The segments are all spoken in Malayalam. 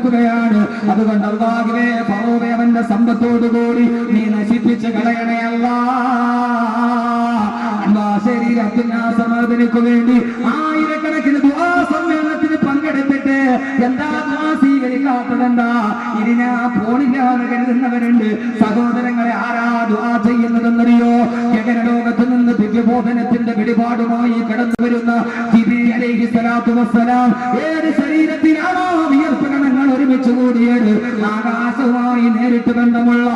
സമർപ്പിച്ചിരിക്കുകയാണ് അതുകൊണ്ട് അള്ളാഹുവേ ഫറോവെ അവന്റെ സമ്പത്തോടുകൂടി നീ നശിപ്പിച്ച് കളയണയല്ല. ശരീര അത്യുന്നാസമാതനക്ക് വേണ്ടി ആയിരക്കണക്കിന് ദുആ സമ്മേളനത്തിന് പങ്കെടുത്തിട്ട് എന്താ സ്വീകരിക്കാത്തതെന്താ? ഇനി ഞാൻ പോണില്ല എന്ന് കരുതുന്നവരുണ്ട്. സഹോദരങ്ങളെ ആരാ ദുആ ചെയ്യുന്നതെന്നറിയോ? ജഗനലോകത്ത് നിന്ന് ദിവ്യബോധനത്തിന്റെ വെളിപാടുമായി കടന്നു വരുന്ന ഏത് ശരീരത്തിലാണോ വിയർപ്പ് ഒരുമിച്ച് കൂടിയത് ആകാശവുമായി നേരിട്ട് ബന്ധമുള്ള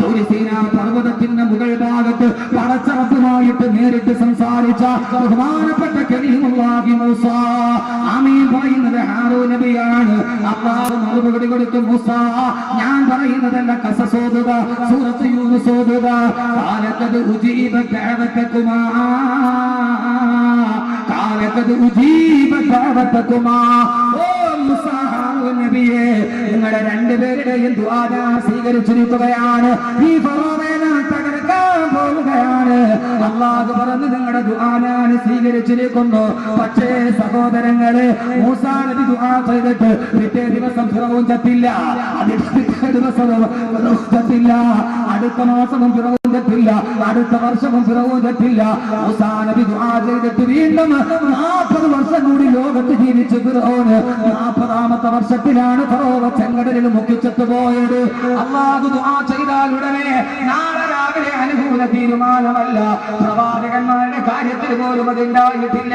തുരിസീന പർവതത്തിന്റെ മുകൾ ഭാഗത്ത് പടച്ചറപ്പുമായിട്ട് നേരിട്ട് സംസാരിച്ച ബഹുമാനപ്പെട്ട കരീമുല്ലാഹി മൂസ. ആമീൻ പറയുന്നത് ഹാറൂ നബിയാണ്. അള്ളാഹു മറുപടി കൊടുത്തു മൂസ. ഞാൻ പറയുന്നതല്ല കസസോതുക സൂറത്ത് യൂനുസ് ഓതുക കാലത്തത് ഉജീബ ദഅവതകുമാ കാലത്തത് ഉജീബ ദഅവതകുമാ ഓ മൂസ. നബിയെ നിങ്ങളുടെ രണ്ടുപേരുടെയും ദ്വാര സ്വീകരിച്ചിരിക്കുകയാണ്. ഈ ഫറോവയെ തകർക്കാൻ പോവുകയാണ്. അള്ളാഹു പറഞ്ഞു നിങ്ങളുടെ ദുആ ഞാൻ സ്വീകരിച്ചിരിക്കുന്നു. പക്ഷേ സഹോദരങ്ങളെ മൂസാ നബി ദുആ ചെയ്തിട്ട് പിറ്റേ ദിവസം ഫിറവും ചത്തില്ല. ദിവസവും ചത്തില്ല. അടുത്ത മാസവും ചത്തില്ല അടുത്ത വർഷവും മൂസാ നബി ദുആ ചെയ്തിട്ട് വീണ്ടും നാൽപ്പത് വർഷം കൂടി ലോകത്ത് ജീവിച്ചു ഫിറോന്. നാൽപ്പതാമത്തെ വർഷത്തിലാണ് ഫറോവ ചെങ്കടലിൽ മുക്കിച്ചെത്തു പോയത്. അള്ളാഹു ദുആ ചെയ്താൽ ഉടനെ നാളെ രാവിലെ അനുകൂല തീരുമാനമല്ല. പ്രവാചകന്മാരുടെ കാര്യത്തിൽ പോലും അതുണ്ടായിട്ടില്ല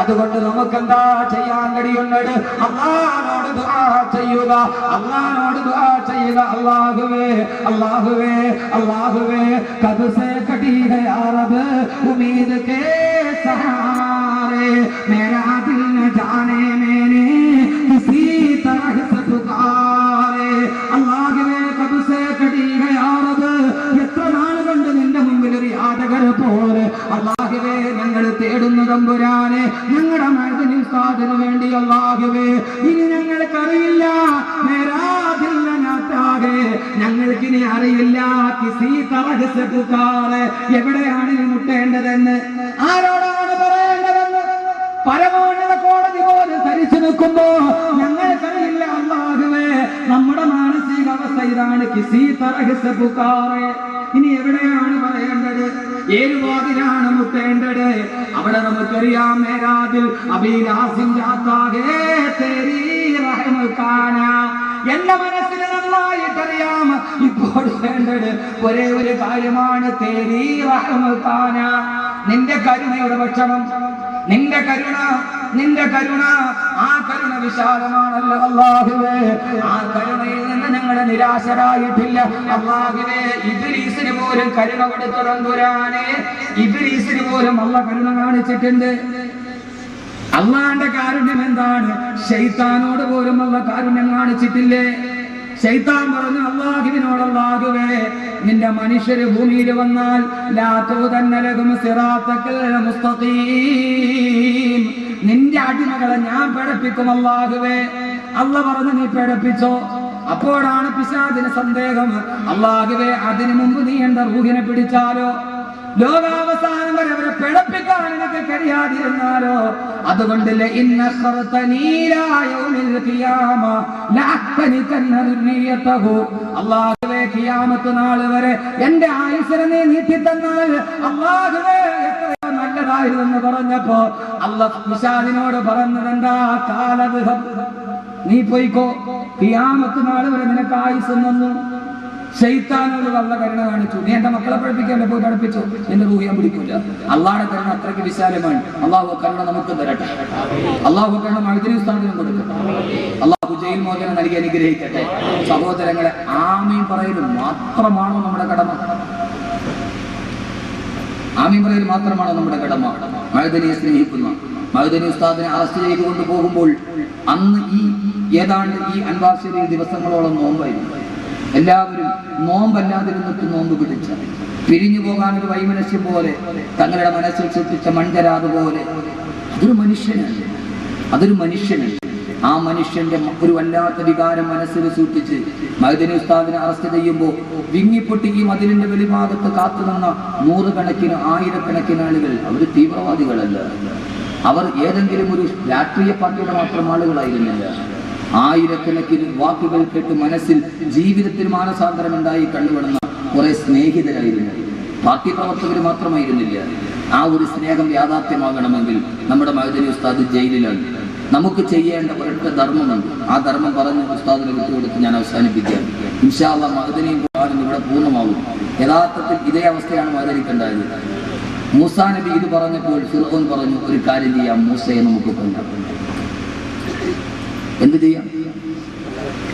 അതുകൊണ്ട് നമുക്ക് എന്താ ചെയ്യാൻ കഴിയുന്നത്? അള്ളാഹനോട് ദുആ اللہ نا چاہیے اللہ دے اللہ اللہ دے کب سے کٹی گئی عرب امید کے میرا دن جانے میں തമ്പുരാനെ ഞങ്ങളുടെ മനസ്സിന് സാധന വേണ്ടി അള്ളാഹുവേ ഇനി ഞങ്ങൾക്കറിയില്ല. ഞങ്ങൾക്കിനി അറിയില്ല. എവിടെയാണ് ഇനി മുട്ടേണ്ടതെന്ന്? ആരോടാണ് പറയേണ്ടതെന്ന്? പരമോന്നത കോടതി പോലെ ധരിച്ചു നിൽക്കുമ്പോ ഞങ്ങൾക്കറിയില്ല അള്ളാഹുവേ. നമ്മുടെ മാനസിക മാനസികാവസ്ഥ ഇതാണ് കിസി തറഹസക്കാറ് ഇനി എവിടെയാണ് പറയേണ്ടത്? ഏത് വാതിലാണ് മുട്ടേണ്ടത്? അവിടെ നമുക്കറിയാം മേരാതിൽ അഭിലാസം എന്റെ മനസ്സിന് നന്നായിട്ടറിയാം. ഇപ്പോൾ വേണ്ടത് ഒരേ ഒരു കാര്യമാണ് നിന്റെ കരുണയുടെ ഭക്ഷണം. നിന്റെ കരുണ നിന്റെ കരുണ. ആ കരുണ വിശാലമാണല്ലോ അള്ളാഹുവേ ആ കരുണയിൽ നിന്ന് നിരാശരായിട്ടില്ല. അള്ളാഹുവേ ഇബ്രീസിന് പോലും കരുണ കൊടുത്തു തമ്പുരാനെ ഇബിലീസിന് പോലും അള്ള കരുണ കാണിച്ചിട്ടുണ്ട്. അള്ളാന്റെ കാരുണ്യം എന്താണ്? ശൈത്താനോട് പോലും അള്ള കാരുണ്യം കാണിച്ചിട്ടില്ലേ? ശൈത്താൻ പറഞ്ഞു അള്ളാഹുവിനോട് അള്ളാഹുവേ നിന്റെ മനുഷ്യര് ഭൂമിയിൽ വന്നാൽ ലാത്തോ മുസ്തഖീം. നിന്റെ അടിമകളെ ഞാൻ പിഴപ്പിക്കും അള്ളാഹുവേ. അള്ള പറഞ്ഞു നീ പിഴപ്പിച്ചോ അപ്പോഴാണ് പിശാദിന് സന്ദേഹം. അള്ളാഹുവേ അതിനു മുമ്പ് നീ എന്റെ റൂഹിനെ പിടിച്ചാലോ? ലോകാവസാനം വരെ അവരെ പിഴപ്പിക്കാൻ എനിക്ക് കഴിയാതിരുന്നാലോ? അതുകൊണ്ട് അല്ലാഹുവേ ഖിയാമത്ത് നാൾ വരെ എന്റെ ആയുസരനെ നീ നീട്ടി തന്നാൽ അള്ളാഹുവേ എത്രയോ നല്ലതായിരുന്നെന്ന് പറഞ്ഞപ്പോ അള്ളാഹ് നിഷാദിനോട് കാലവിധം നീ പോയിക്കോ. ഖിയാമത്ത് നാൾ വരെ നിനക്ക് ആയുസ് തന്നു ശൈത്താനോട് വല്ല കരുണ കാണിച്ചു. നീ എന്റെ മക്കളെ പഠിപ്പിക്കാൻ പോയി പഠിപ്പിച്ചു. എന്റെ റൂഹ് ഞാൻ പിടിക്കൂല. അള്ളാടെ കരുണ അത്രയ്ക്ക് വിശാലമാണ്. അള്ളാഹു കരുണ നമുക്ക് തരട്ടെ. അള്ളാഹു കരുണ മഴുതിരി സ്ഥാനത്തിനും കൊടുക്കട്ടെ അള്ളാഹു ജയിൽ മോചനം നൽകി അനുഗ്രഹിക്കട്ടെ. സഹോദരങ്ങളെ ആമീൻ പറയലും മാത്രമാണോ നമ്മുടെ കടമ? ആമീൻ പറയൽ മാത്രമാണോ നമ്മുടെ കടമ? മഴുതനിയെ സ്നേഹിക്കുന്ന മഴുതനി ഉസ്താദിനെ അറസ്റ്റ് കൊണ്ടുപോകുമ്പോൾ അന്ന് ഈ ഏതാണ്ട് ഈ അൻവാർശരി ദിവസങ്ങളോളം നോമ്പായിരുന്നു. എല്ലാവരും നോമ്പല്ലാതിരുന്നിട്ട് നോമ്പ് പിടിച്ച. പിരിഞ്ഞു പോകാൻ ഒരു വൈമനസ്യം പോലെ തങ്ങളുടെ മനസ്സിൽ സൃഷ്ടിച്ച മൺകരാത് പോലെ. അതൊരു മനുഷ്യനല്ല അതൊരു മനുഷ്യനല്ല ആ മനുഷ്യന്റെ ഒരു വല്ലാത്ത വികാരം മനസ്സിൽ സൂക്ഷിച്ച് മൈദനി ഉസ്താദിനെ അറസ്റ്റ് ചെയ്യുമ്പോൾ വിങ്ങിപ്പൊട്ടി ഈ മതിലിന്റെ വെളിഭാഗത്ത് കാത്തുനിന്ന നൂറുകണക്കിന് ആയിരക്കണക്കിന് ആളുകൾ അവർ തീവ്രവാദികളല്ല. അവർ ഏതെങ്കിലും ഒരു രാഷ്ട്രീയ പാർട്ടിയുടെ മാത്രം ആളുകളായിരുന്നില്ല. ആയിരക്കണക്കിന് വാക്കുകൾ കേട്ട് മനസ്സിൽ ജീവിതത്തിൽ മാനസാന്തരം ഉണ്ടായി കണ്ടുവിടുന്ന കുറെ സ്നേഹിതരായിരുന്നു. പാർട്ടി പ്രവർത്തകർ മാത്രമായിരുന്നില്ല. ആ ഒരു സ്നേഹം യാഥാർത്ഥ്യമാകണമെങ്കിൽ നമ്മുടെ മഹദനി ഉസ്താദ് ജയിലിലാണ്. നമുക്ക് ചെയ്യേണ്ട ഒരൊറ്റ ധർമ്മമുണ്ട്. ആ ധർമ്മം പറഞ്ഞ് ഉസ്താദിനെ വിട്ടുകൊടുത്ത് ഞാൻ അവസാനിപ്പിക്കുകയാണ് ഇൻഷാല്ല മഹദനിയും ഇവിടെ പൂർണമാകും. യഥാർത്ഥത്തിൽ ഇതേ അവസ്ഥയാണ് മഹദനിക്കുണ്ടായത് മൂസാ നബി ഇത് പറഞ്ഞപ്പോൾ ഫിറോൻ പറഞ്ഞു ഒരു കാര്യം ചെയ്യാം മൂസയെ നമുക്ക് കൊല്ലാം എന്ത് ചെയ്യാം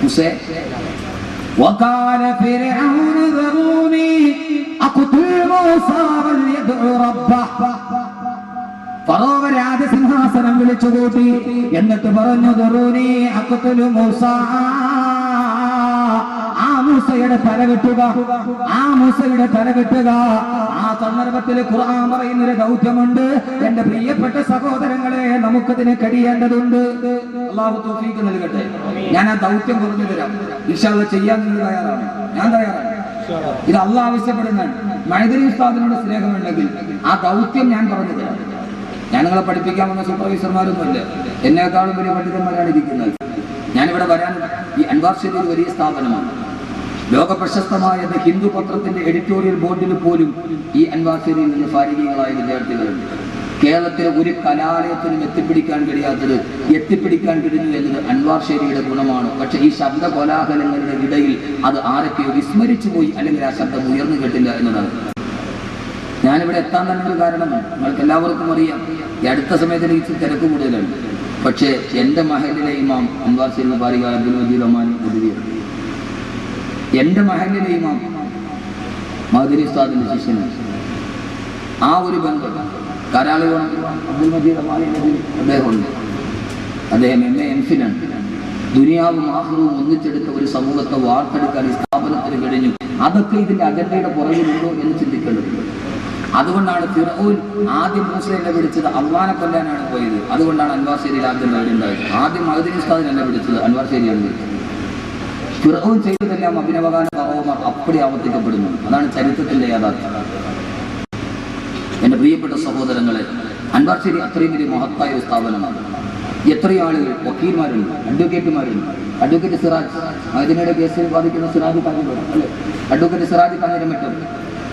മൂസയെ وقال فرعون ذروني أقتل موسى وليدع ربه ഫറോവ രാജസിംഹാസനം വിളിച്ചുകൂട്ടി എന്നിട്ട് പറഞ്ഞു ദുറൂനി അക്കുത്തുലു മൂസ ആ മൂസയുടെ തല വെട്ടുക ആ മൂസയുടെ തല വെട്ടുക ആ സന്ദർഭത്തിൽ ഖുർആൻ പറയുന്ന ഒരു ദൗത്യമുണ്ട്. എന്റെ പ്രിയപ്പെട്ട സഹോദരങ്ങളെ നമുക്കതിന് കഴിയേണ്ടതുണ്ട്. അള്ളാഹു തൗഫീഖ് നൽകട്ടെ. ഞാൻ ആ ദൗത്യം പറഞ്ഞു തരാം. ഇഷാദ് ചെയ്യാൻ തയ്യാറാണ്. ഞാൻ തയ്യാറാണ്. ഇത് അള്ളാഹ് ആവശ്യപ്പെടുന്നതാണ്. മൈദരി ഉസ്താദിനോട് സ്നേഹമുണ്ടെങ്കിൽ ആ ദൗത്യം ഞാൻ പറഞ്ഞു തരാം. ഞാൻ നിങ്ങളെ പഠിപ്പിക്കാൻ വന്ന സൂപ്പർവൈസർമാരൊന്നുമില്ല. എന്നെക്കാളും വലിയ പണ്ഡിതന്മാരാണ് ഇരിക്കുന്നത്. ഞാനിവിടെ വരാൻ ഈ അൻവാർഷ്യത്തിൽ വലിയ സ്ഥാപനമാണ്. ലോക പ്രശസ്തമായ ഹിന്ദു പത്രത്തിന്റെ എഡിറ്റോറിയൽ ബോർഡിൽ പോലും ഈ അൻവാർ ഷെരിയിൽ നിന്ന് ഫാരികങ്ങളായ വിദ്യാർത്ഥികളുണ്ട്. കേരളത്തിലെ ഒരു കലാലയത്തിനും എത്തിപ്പിടിക്കാൻ കഴിയാത്തത് എത്തിപ്പിടിക്കാൻ കഴിഞ്ഞു എന്നത് അൻവാർ ഷേരിയുടെ ഗുണമാണ്. പക്ഷെ ഈ ശബ്ദ കോലാഹലങ്ങളുടെ ഇടയിൽ അത് ആരൊക്കെയോ വിസ്മരിച്ചു പോയി അല്ലെങ്കിൽ ആ ശബ്ദം ഉയർന്നു കേട്ടില്ല എന്നതാണ്. ഞാനിവിടെ എത്താൻ തന്നെ ഒരു നിങ്ങൾക്ക് എല്ലാവർക്കും അറിയാം. ഈ അടുത്ത സമയത്ത് എനിക്ക് തിരക്ക് കൂടുതലാണ്. പക്ഷേ എന്റെ മഹലിലെ ഇമാം അൻവാർ ഷെരി ബാരിക അബ്ദുൽ മജീദ് മുതിരിയാണ്. എന്റെ മഹലിലെ ഇമാം മഹദരി ഉസ്താദിന്റെ ശിഷ്യനാണ് ആ ഒരു ബന്ധം കരാളി അബ്ദുൽ മജീദ് അദ്ദേഹമുണ്ട്. അദ്ദേഹം എം എ എം ഫിലാണ് ദുനിയാവും ആഹ്റവും ഒന്നിച്ചെടുത്ത ഒരു സമൂഹത്തെ വാർത്തെടുക്കാൻ ഈ സ്ഥാപനത്തിന് കഴിഞ്ഞു. അതൊക്കെ ഇതിന്റെ അജണ്ടയുടെ പുറകിലുണ്ടോ എന്ന് ചിന്തിക്കേണ്ടതുണ്ട്. അതുകൊണ്ടാണ് ഫിറോൻ ആദ്യം മുസ്ലിം വിളിച്ചത് അള്ളാനെ കൊല്ലാനാണ് പോയത്. അതുകൊണ്ടാണ് അൻവാർ ശേരി ആദ്യം ഉണ്ടായത്. ആദ്യം മഹദിൻ ഉസ്താദിനല്ല വിളിച്ചത് അൻവാർ ശേരിയാണ് വിളിച്ചത് ഫിറോൻ ചെയ്തതെല്ലാം അഭിനവകാല പറവമാർ അപ്പടി ആവർത്തിക്കപ്പെടുന്നു അതാണ് ചരിത്രത്തിന്റെ യാഥാർത്ഥ്യം. എന്റെ പ്രിയപ്പെട്ട സഹോദരങ്ങളെ അൻവാർ ശേരി അത്രയും വലിയ മഹത്തായ ഒരു സ്ഥാപനമാണ്. എത്രയോ ആളുകൾ വക്കീൽമാരുണ്ട് അഡ്വക്കേറ്റുമാരുണ്ട്. അഡ്വക്കേറ്റ് സിറാജ് മദിനയുടെ കേസിൽ വാദിക്കുന്ന സിറാജ് കാഞ്ഞിട്ടുണ്ട് അല്ലേ? അഡ്വക്കേറ്റ് സിറാജ് കാഞ്ഞിരമറ്റും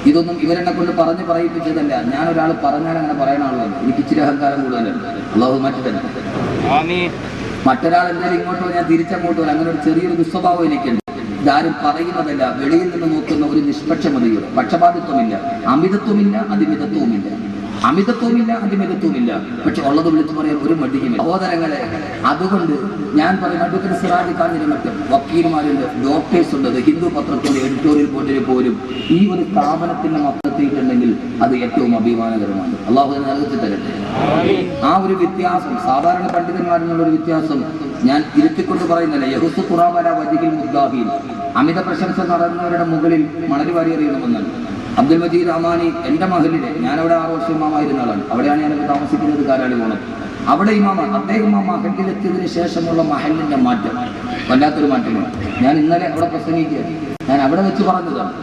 ഇതൊന്നും ഇവരെന്നെ കൊണ്ട് പറഞ്ഞ് പറയിപ്പിച്ചതല്ല. ഞാൻ ഒരാൾ പറഞ്ഞാൽ അങ്ങനെ പറയണ എനിക്ക് ഇച്ചിരി അഹങ്കാരം കൂടുതലുണ്ട്. അള്ളാഹു മാറ്റി തന്നെ മറ്റൊരാൾ എന്തായാലും ഇങ്ങോട്ടോ ഞാൻ തിരിച്ചങ്ങോട്ട് വരാം. അങ്ങനെ ഒരു ചെറിയൊരു ദുസ്വഭാവം എനിക്കുണ്ട്. ഇതാരും പറയുന്നതല്ല വെളിയിൽ നിന്ന് നോക്കുന്ന ഒരു നിഷ്പക്ഷമതയോ പക്ഷപാതിത്വമില്ല അമിതത്വമില്ല അതിമിതത്വവുമില്ല. അമിതത്വമില്ല അതിമിതത്വമില്ല. പക്ഷെ ഉള്ളത് വിളിച്ചു പറയാൻ ഒരു മടിയുമില്ല സഹോദരങ്ങളെ അതുകൊണ്ട് ഞാൻ പറയും അഡ്വക്കേറ്റ് സിറാജി കാഞ്ഞിന് വക്കീലുമാരുണ്ട് ഡോക്ടേഴ്സ് ഉണ്ട്. അത് ഹിന്ദു പത്രത്തിന്റെ എഡിറ്റോറിയൽ ബോർഡിൽ പോലും ഈ ഒരു സ്ഥാപനത്തിന്റെ മൊത്തത്തിയിട്ടുണ്ടെങ്കിൽ അത് ഏറ്റവും അഭിമാനകരമാണ്. അള്ളാഹു നൽകി തരട്ടെ. ആ ഒരു വ്യത്യാസം സാധാരണ പണ്ഡിതന്മാരെന്നുള്ള ഒരു വ്യത്യാസം ഞാൻ ഇരുത്തിക്കൊണ്ട് പറയുന്നില്ല. യഹുസ് ഖുറാബല വജിഹിൽ മുദ്ദാഹിൻ. അമിത പ്രശംസ നടന്നവരുടെ മുകളിൽ മണൽ വാരിയെറിയണമെന്നാണ് അബ്ദുൽ മജീദ് അമാനി എന്റെ മഹലിലെ ഞാനവിടെ ആറ് വർഷം ഇമാമായിരുന്ന ആളാണ്. അവിടെയാണ് ഞാനൊക്കെ താമസിക്കുന്നത് കാരാളി പോണത്. അവിടെ ഇമാമാണ് അദ്ദേഹം ആ മഹലിലെത്തിയതിനു ശേഷമുള്ള മഹലിന്റെ മാറ്റം വല്ലാത്തൊരു മാറ്റമാണ്. ഞാൻ ഇന്നലെ അവിടെ പ്രസംഗിക്കുക ഞാൻ അവിടെ വെച്ച് പറഞ്ഞതാണ്.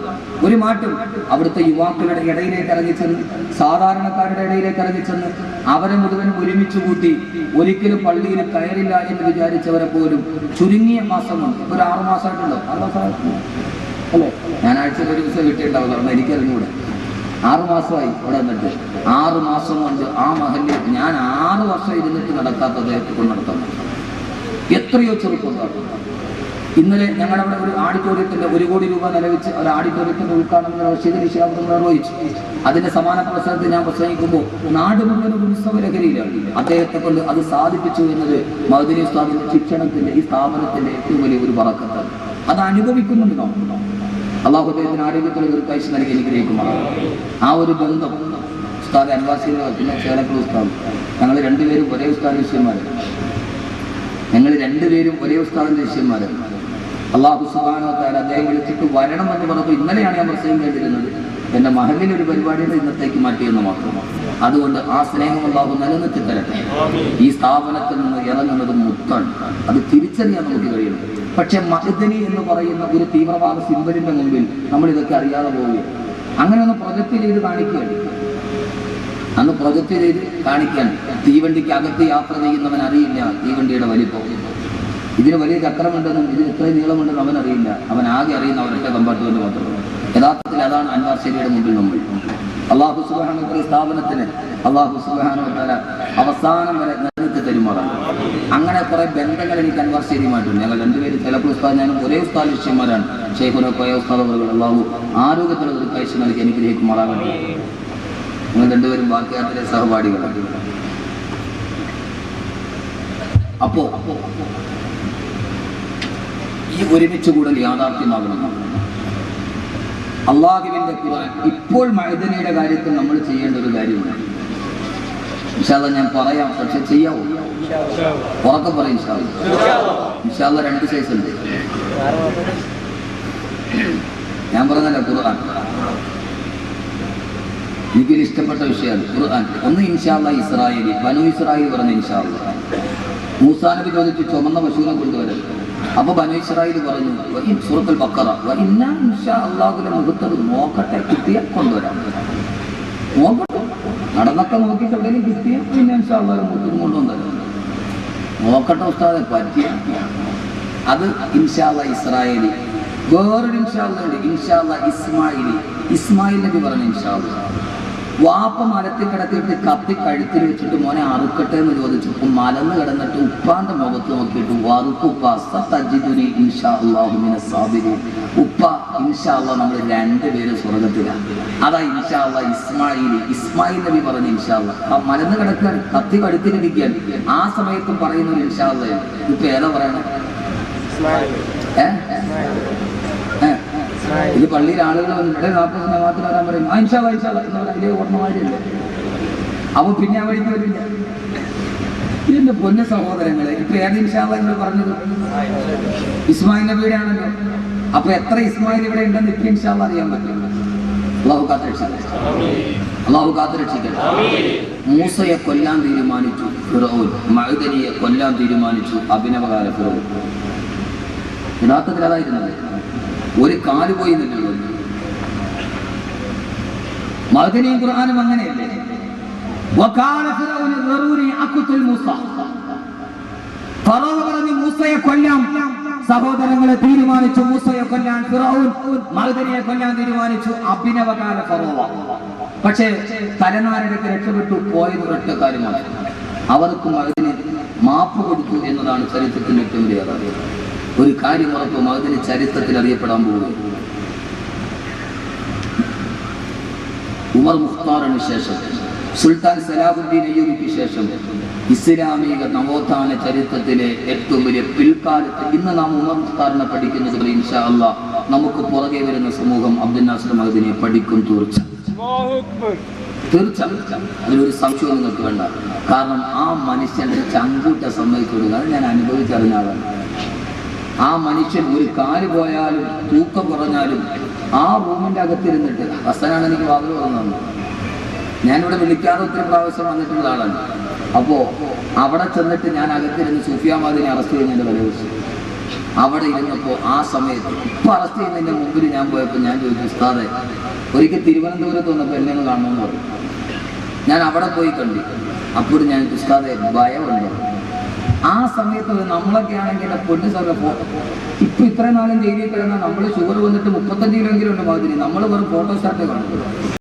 ഒരു മാറ്റം അവിടുത്തെ യുവാക്കളുടെ ഇടയിലേക്ക് ഇറങ്ങിച്ചെന്ന് സാധാരണക്കാരുടെ ഇടയിലേക്ക് ഇറങ്ങിച്ചെന്ന് അവരെ മുഴുവൻ ഒരുമിച്ച് കൂട്ടി ഒരിക്കലും പള്ളിയിൽ കയറില്ല എന്ന് വിചാരിച്ചവരെ പോലും ചുരുങ്ങിയ മാസം കൊണ്ട് ഒരു ആറുമാസമായിട്ടുണ്ടോ ആറുമാസമായിട്ടുണ്ടോ ഞാൻ ആഴ്ചയിൽ ഒരു ദിവസം കിട്ടിയിട്ടുണ്ടാവും കാരണം എനിക്കറിഞ്ഞൂടെ ആറു മാസമായി ഇവിടെ വന്നിട്ട്. ആറു മാസം കൊണ്ട് ആ മഹലിൽ ഞാൻ ആറ് വർഷം ഇരുന്നിട്ട് നടക്കാത്ത അദ്ദേഹത്തെ കൊണ്ട് നടത്താൻ എത്രയോ ചെറുപ്പക്കാർ ഇന്നലെ ഞങ്ങളുടെ അവിടെ ഒരു ഓഡിറ്റോറിയത്തിന്റെ ഒരു കോടി രൂപ നിലവിച്ച് ഒരു ഓഡിറ്റോറിയത്തിന്റെ ഉദ്ഘാടനം റഷീദ് നിശാബ്ദം നിർവഹിച്ചു. അതിന്റെ സമാന പ്രസംഗത്തിൽ ഞാൻ പ്രസംഗിക്കുമ്പോൾ നാട് മുഴുവൻ ഉത്സവ ലഹരിയിലാണ്. അദ്ദേഹത്തെ കൊണ്ട് അത് സാധിപ്പിച്ചു എന്നത് മഹദിനി ഉസ്താദിന്റെ ശിക്ഷണത്തിന്റെ ഈ സ്ഥാപനത്തിന്റെ ഏറ്റവും വലിയ ഒരു പറക്കത്താണ് അത് അനുഭവിക്കുന്നുണ്ട് നാം. അള്ളാഹു അദ്ദേഹത്തിന് ആരോഗ്യത്തിന് ദീർഘായുസ് നൽകി അനുഗ്രഹിക്കുമാണ് ആ ഒരു ബന്ധം ഉസ്താദ് അൻവാസി പിന്നെ ചേലക്കുള്ള ഉസ്താദ് ഞങ്ങൾ രണ്ടുപേരും ഒരേ ഉസ്താദ് ശിഷ്യന്മാരാണ് ഞങ്ങൾ രണ്ടുപേരും ഒരേ ഉസ്താദിന്റെ ശിഷ്യന്മാരാണ് അള്ളാഹു സുബാനോ താല അദ്ദേഹം വിളിച്ചിട്ട് വരണം എന്ന് പറഞ്ഞപ്പോൾ ഇന്നലെയാണ് ഞാൻ പ്രസംഗം കേട്ടിരുന്നത്. എന്റെ മഹലിൽ ഒരു പരിപാടിയുടെ ഇന്നത്തേക്ക് മാറ്റിയെന്ന് മാത്രമാണ് അതുകൊണ്ട് ആ സ്നേഹം അള്ളാഹു നിലനിർത്തി തരട്ടെ. ഈ സ്ഥാപനത്തിൽ നിന്ന് ഇറങ്ങുന്നത് മുത്താണ് അത് തിരിച്ചറിയാൻ നമുക്ക് കഴിയണം. പക്ഷെ മഹദനി എന്ന് പറയുന്ന ഒരു തീവ്രവാദ സിമ്പലിന്റെ മുമ്പിൽ നമ്മൾ ഇതൊക്കെ അറിയാതെ പോവുകയാണ് അങ്ങനെ ഒന്ന് പ്രൊജക്റ്റ് ചെയ്ത് കാണിക്കുകയാണ് അന്ന് പ്രൊജക്റ്റ് ചെയ്ത് കാണിക്കാൻ. തീവണ്ടിക്ക് അകത്ത് യാത്ര ചെയ്യുന്നവൻ അറിയില്ല തീവണ്ടിയുടെ വലിപ്പം. ഇതിന് വലിയ ചക്രമുണ്ടെന്നും ഇതിന് ഇത്രയും നീളമുണ്ടെന്നും അവൻ അറിയില്ല. അവൻ ആകെ അറിയുന്ന അവരുടെ കമ്പാർട്ട്മെന്റ് മാത്രമാണ് യഥാർത്ഥത്തിൽ അതാണ് അൻവാർ ശരിയുടെ മുമ്പിൽ നമ്മൾ. അള്ളാഹു സുബാന സ്ഥാപനത്തിന് അള്ളാഹു സുബാന അവസാനം വരെ നിലനിർത്തി തരുമാറാണ്. അങ്ങനെ കുറെ ബന്ധങ്ങൾ എനിക്ക് അൻവാർ ശരിയുമായിട്ടുണ്ട് ഞങ്ങൾ രണ്ടുപേരും ചിലപ്പോൾ ഉസ്താദ് ഞാനും ഒരേ ഉസ്താദ് ലക്ഷ്യന്മാരാണ് ഷെയ്ഖുനോ കോയ ഉസ്താദ് അവർ അള്ളാഹു ആരോഗ്യത്തിലുള്ള ഒരു കാഴ്ച നൽകി അനുഗ്രഹിക്കുമാറാകട്ടെ. നിങ്ങൾ രണ്ടുപേരും ബാക്കിയാത്തിലെ സഹപാഠികളാണ്. അപ്പോ ഈ ഒരുമിച്ച് കൂടൽ യാഥാർത്ഥ്യമാകണം. അള്ളാഹുവിന്റെ ഖുർആൻ ഇപ്പോൾ മഴുതനയുടെ കാര്യത്തിൽ നമ്മൾ ചെയ്യേണ്ട ഒരു കാര്യമാണ് ഇൻഷാല്ല ഞാൻ പറയാം പക്ഷെ ചെയ്യാവൂ. ഉറക്കം പറയും ഇൻഷാല്ല രണ്ട് സൈസ് ഉണ്ട്. ഞാൻ പറഞ്ഞല്ലോ ഖുർആൻ. എനിക്കൊരു ഇഷ്ടപ്പെട്ട വിഷയമാണ് ഖുർആൻ. ഒന്ന് ഇൻഷാല്ല ഇസ്രായേലി ബനു ഇസ്രായേൽ പറഞ്ഞ ഇൻഷാല്ല മൂസാനബി ചോദിച്ചു ചുമന്ന പശുവിനെ കൊണ്ടുവരാൻ അപ്പൊ ബനു ഇസ്രായേൽ പറഞ്ഞു സുഹൃത്തിൽ ബക്കറ ഇന്നാ ഇൻഷാ അല്ലാഹുവിന്റെ മുഖത്തത് നോക്കട്ടെ കിട്ടിയ കൊണ്ടുവരാം. നോക്കട്ടെ. നടന്നൊക്കെ നോക്കിയിട്ട് എവിടെയെങ്കിലും കിട്ടിയ പിന്നെ അല്ലാഹുവിന്റെ മുഖത്ത് കൊണ്ടുവന്നല്ലോ നോക്കട്ടെ ഉസ്താദ് പറ്റിയ അത് ഇൻഷാല്ല ഇസ്രായേലി. വേറൊരു ഇൻഷാല്ല ഉണ്ട്. ഇസ്മായിലി. ഇസ്മായിൽ നബി പറഞ്ഞു ഇൻഷാല്ല വാപ്പ മരത്തിൽ കിടത്തിയിട്ട് കത്തി കഴുത്തിൽ വെച്ചിട്ട് മോനെ അറുക്കട്ടെ എന്ന് ചോദിച്ചു. ചോദിച്ചപ്പോൾ മലന്ന് കിടന്നിട്ട് ഉപ്പാന്റെ മുഖത്ത് നോക്കിയിട്ട് വറുക്കുപ്പ സത്തജിദുനി ഇൻഷാ അല്ലാഹു മിന സാബിരീൻ. ഉപ്പ ഇൻഷാ അല്ലാഹ് നമ്മൾ രണ്ടുപേരും സ്വർഗത്തിലാണ് അതാ ഇൻഷാ അല്ലാഹ് ഇസ്മായിലി ഇസ്മായിൽ നബി പറഞ്ഞു ഇൻഷാ അല്ലാഹ് ആ മലന്ന് കിടക്കാൻ കത്തി കഴുത്തിലിരിക്കാൻ ആ സമയത്തും പറയുന്നത് ഒരു ഇൻഷാ അല്ലാഹ് ഇപ്പൊ ഏതാ പറയണേ? ഏ? ഇത് പള്ളിയിൽ ആളുകൾ വന്നിട്ട് നാൽപ്പത് മാത്രം വരാൻ പറയും. ആ ഇൻഷാ അല്ലാഹ്, ഇൻഷാ അല്ലാഹ് എന്ന് പറഞ്ഞാൽ അതിലെ ഓർമ്മമാരില്ലേ അപ്പൊ പിന്നെ ആ വഴിക്ക് വരില്ല. എന്റെ പൊന്ന സഹോദരങ്ങളെ ഇപ്പൊ ഏത് നിങ്ങൾ പറഞ്ഞത്. ഇസ്മായിൽ നബിയുടെ ആണല്ലോ അപ്പൊ എത്ര ഇസ്മായിൽ ഇവിടെ ഉണ്ടെന്ന് ഇപ്പൊ ഇൻഷാല്ല അറിയാൻ പറ്റും? അള്ളാഹു കാത്തുരക്ഷിക്കട്ടെ അള്ളാഹു കാത്തുരക്ഷിക്കട്ടെ മൂസയെ കൊല്ലാൻ തീരുമാനിച്ചു ഫിറോൻ. മഴുതനിയെ കൊല്ലാൻ തീരുമാനിച്ചു അഭിനവകാല ഫിറോൻ. യഥാർത്ഥത്തിൽ അതായിരുന്നത് ഒരു കാൽ പോയി നിന്നുള്ളൂ മഹദിനെയും ഖുർആാനും അങ്ങനെയല്ലേ? പറഞ്ഞു മൂസയെ കൊല്ലാം. സഹോദരങ്ങളെ തീരുമാനിച്ചു മൂസയെ കൊല്ലാൻ ഫിറഔൻ മഹദിനെ കൊല്ലാൻ തീരുമാനിച്ചു അഭിനവകാല ഫറോവ. പക്ഷേ തലനാരിടയ്ക്ക് രക്ഷപ്പെട്ടു പോയത് ഒറ്റ കാര്യമാണ്. അവർക്ക് അതിന് മാപ്പ് കൊടുത്തു എന്നതാണ് ചരിത്രത്തിന്റെ ഏറ്റവും വലിയ. ഒരു കാര്യം ഉറപ്പ് അതിന് ചരിത്രത്തിൽ അറിയപ്പെടാൻ പോകുന്നു. ഉമർ മുഖ്താറിന് ശേഷം സുൽത്താൻ സലാഹുദ്ദീൻ അയ്യൂബിക്ക് ശേഷം ഇസ്ലാമിക നവോത്ഥാന ചരിത്രത്തിലെ ഏറ്റവും വലിയ പിൽക്കാലത്ത് ഇന്ന് നാം ഉമർ മുഖ്താറിനെ പഠിക്കുന്നത് പോലെ ഇൻഷാ അല്ലാ നമുക്ക് പുറകെ വരുന്ന സമൂഹം അബ്ദുൽ നാസർ മഹദിനെ പഠിക്കും തീർച്ച തീർച്ച അതിലൊരു സംശയം നിങ്ങൾക്ക് വേണ്ട. കാരണം ആ മനുഷ്യന്റെ ചങ്കൂറ്റ സമ്മതിക്കുന്നത് ഞാൻ അനുഭവിച്ചറിഞ്ഞ ആളാണ്. ആ മനുഷ്യൻ ഒരു കാൽ പോയാലും തൂക്കം കുറഞ്ഞാലും ആ റൂമിന്റെ അകത്തിരുന്നിട്ട് ഹസനാണ് എനിക്ക് വാതിൽ തുറന്നു ഞാനിവിടെ വിളിക്കാതെ ഒത്തിരി പ്രാവശ്യം വന്നിട്ടുള്ള ആളാണ്. അപ്പോ അവിടെ ചെന്നിട്ട് ഞാൻ അകത്തിരുന്ന് സുഫിയാമാദിനെ അറസ്റ്റ് ചെയ്യുന്നതിന്റെ വില വെച്ചു അവിടെ ഇരുന്നപ്പോൾ ആ സമയത്ത് ഇപ്പൊ അറസ്റ്റ് ചെയ്യുന്നതിന്റെ മുമ്പിൽ ഞാൻ പോയപ്പോൾ ഞാൻ ചോദിച്ചു ഉസ്താദെ ഒരിക്കൽ തിരുവനന്തപുരത്ത് വന്നപ്പോൾ എന്നെ കാണണമെന്ന് പറഞ്ഞു. ഞാൻ അവിടെ പോയി കണ്ടു. അപ്പോൾ ഞാൻ ഉസ്താദെ ഭയമുണ്ടോ? ആ സമയത്ത് നമ്മളൊക്കെ ആണെങ്കിൽ പൊന്നു സാറിന് ഫോ ഇപ്പൊ ഇത്രയും നാളും ജയിലിൽ കിടന്ന നമ്മൾ ഷുഗർ വന്നിട്ട് മുപ്പത്തഞ്ച് കിലോ എങ്കിലും ഉണ്ട് മാതിരി നമ്മൾ വെറും ഫോട്ടോ സ്റ്റാർട്ട് കാണും.